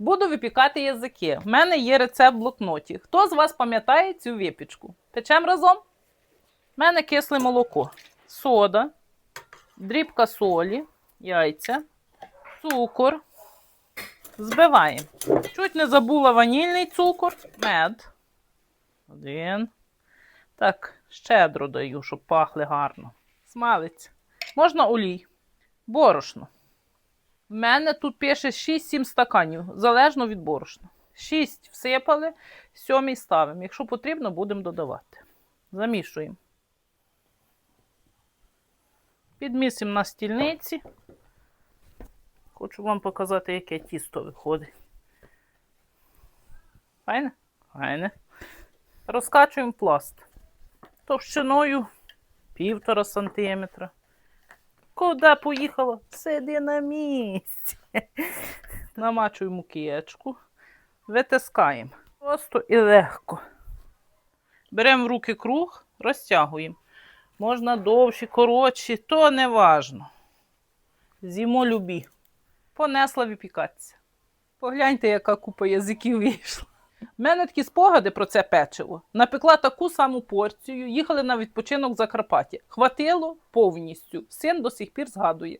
Буду випікати язики. В мене є рецепт в блокноті. Хто з вас пам'ятає цю випічку? Печем разом? У мене кисле молоко, сода, дрібка солі, яйця, цукор. Збиваємо. Чуть не забула ванільний цукор, мед. Один. Так, щедро даю, щоб пахли гарно. Смалець. Можна олій. Борошно. В мене тут пише 6-7 стаканів, залежно від борошна. 6 всипали, 7 ставимо. Якщо потрібно, будемо додавати. Замішуємо. Підмісимо на стільниці. Хочу вам показати, яке тісто виходить. Файне? Файне. Розкачуємо пласт. Товщиною півтора сантиметра. Куди поїхала? Сиди на місці. Намачуємо києчку, витискаємо. Просто і легко. Беремо в руки круг, розтягуємо. Можна довші, коротші, то не важно. З'їмо любі. Понесла випікатися. Погляньте, яка купа язиків вийшла. Мене такі спогади про це печиво. Напекла таку саму порцію, їхали на відпочинок в Закарпаття. Хватило повністю. Син до сих пір згадує.